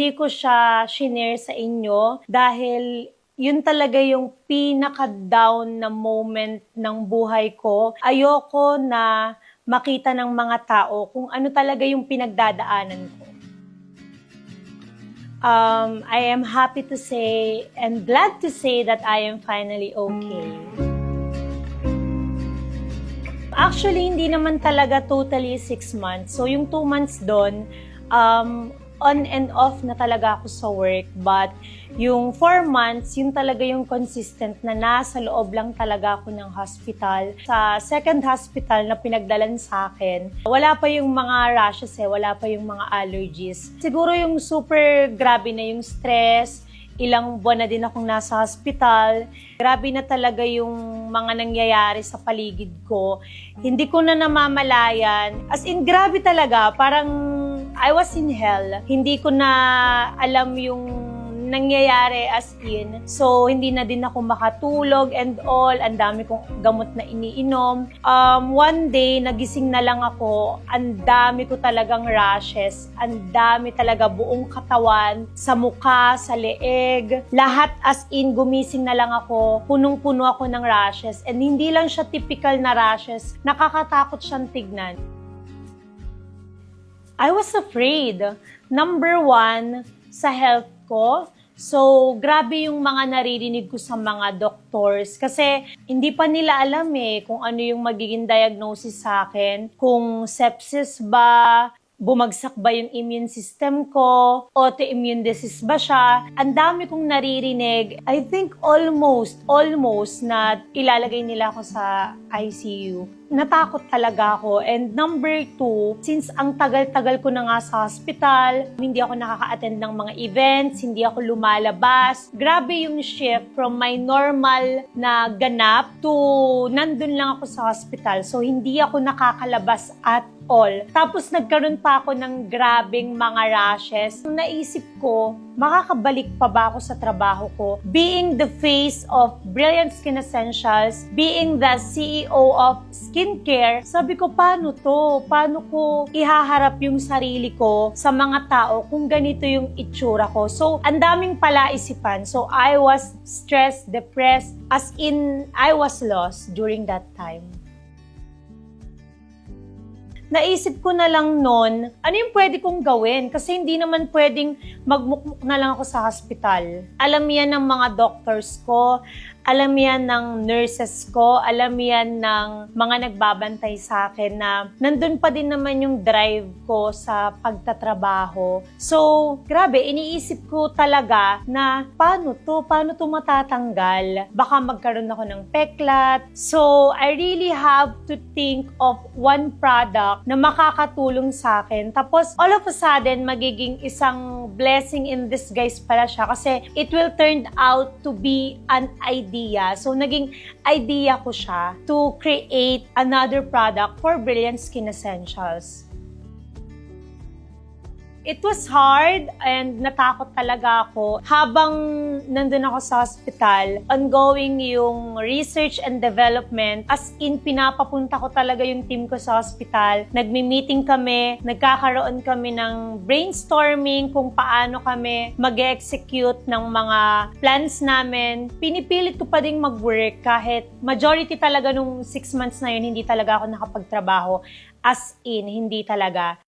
hindi ko siya shinare sa inyo dahil yun talaga yung pinaka-down na moment ng buhay ko. Ayoko na makita ng mga tao kung ano talaga yung pinagdadaanan ko. Um, I am happy to say and glad to say that I am finally okay. Actually, hindi naman talaga totally six months. So, yung two months doon, um, on and off na talaga ako sa work. But yung four months, yun talaga yung consistent na nasa loob lang talaga ako ng hospital. Sa second hospital na pinagdalan sa akin, wala pa yung mga rashes eh, wala pa yung mga allergies. Siguro yung super grabe na yung stress, ilang buwan na din akong nasa hospital. Grabe na talaga yung mga nangyayari sa paligid ko. Hindi ko na namamalayan. As in, grabe talaga. Parang I was in hell. Hindi ko na alam yung nangyayari as in. So, hindi na din ako makatulog and all. Ang dami kong gamot na iniinom. Um, one day, nagising na lang ako. Ang dami ko talagang rashes. Ang dami talaga buong katawan. Sa mukha, sa leeg. Lahat as in, gumising na lang ako. Punong-puno ako ng rashes. And hindi lang siya typical na rashes. Nakakatakot siyang tignan. I was afraid. Number one, sa health ko. So, grabe yung mga naririnig ko sa mga doctors. Kasi, hindi pa nila alam eh kung ano yung magiging diagnosis sa akin. Kung sepsis ba, bumagsak ba yung immune system ko, autoimmune disease ba siya. Ang dami kong naririnig. I think almost, almost na ilalagay nila ako sa ICU natakot talaga ako. And number two, since ang tagal-tagal ko na nga sa hospital, hindi ako nakaka-attend ng mga events, hindi ako lumalabas. Grabe yung shift from my normal na ganap to nandun lang ako sa hospital. So, hindi ako nakakalabas at all. Tapos nagkaroon pa ako ng grabing mga rashes. Naisip ko, makakabalik pa ba ako sa trabaho ko? Being the face of Brilliant Skin Essentials, being the CEO of skincare, sabi ko, paano to? Paano ko ihaharap yung sarili ko sa mga tao kung ganito yung itsura ko? So, ang daming palaisipan. So, I was stressed, depressed, as in, I was lost during that time naisip ko na lang noon, ano yung pwede kong gawin? Kasi hindi naman pwedeng magmukmuk na lang ako sa hospital. Alam yan ng mga doctors ko, alam yan ng nurses ko, alam yan ng mga nagbabantay sa akin na nandun pa din naman yung drive ko sa pagtatrabaho. So, grabe, iniisip ko talaga na paano to? Paano to matatanggal? Baka magkaroon ako ng peklat. So, I really have to think of one product na makakatulong sa akin. Tapos, all of a sudden, magiging isang blessing in disguise pala siya kasi it will turn out to be an idea. So, naging idea ko siya to create another product for Brilliant Skin Essentials. It was hard and natakot talaga ako. Habang nandun ako sa hospital, ongoing yung research and development. As in, pinapapunta ko talaga yung team ko sa hospital. Nagmi-meeting kami, nagkakaroon kami ng brainstorming kung paano kami mag-execute ng mga plans namin. Pinipilit ko pa ding mag-work kahit majority talaga nung six months na yun, hindi talaga ako nakapagtrabaho. As in, hindi talaga.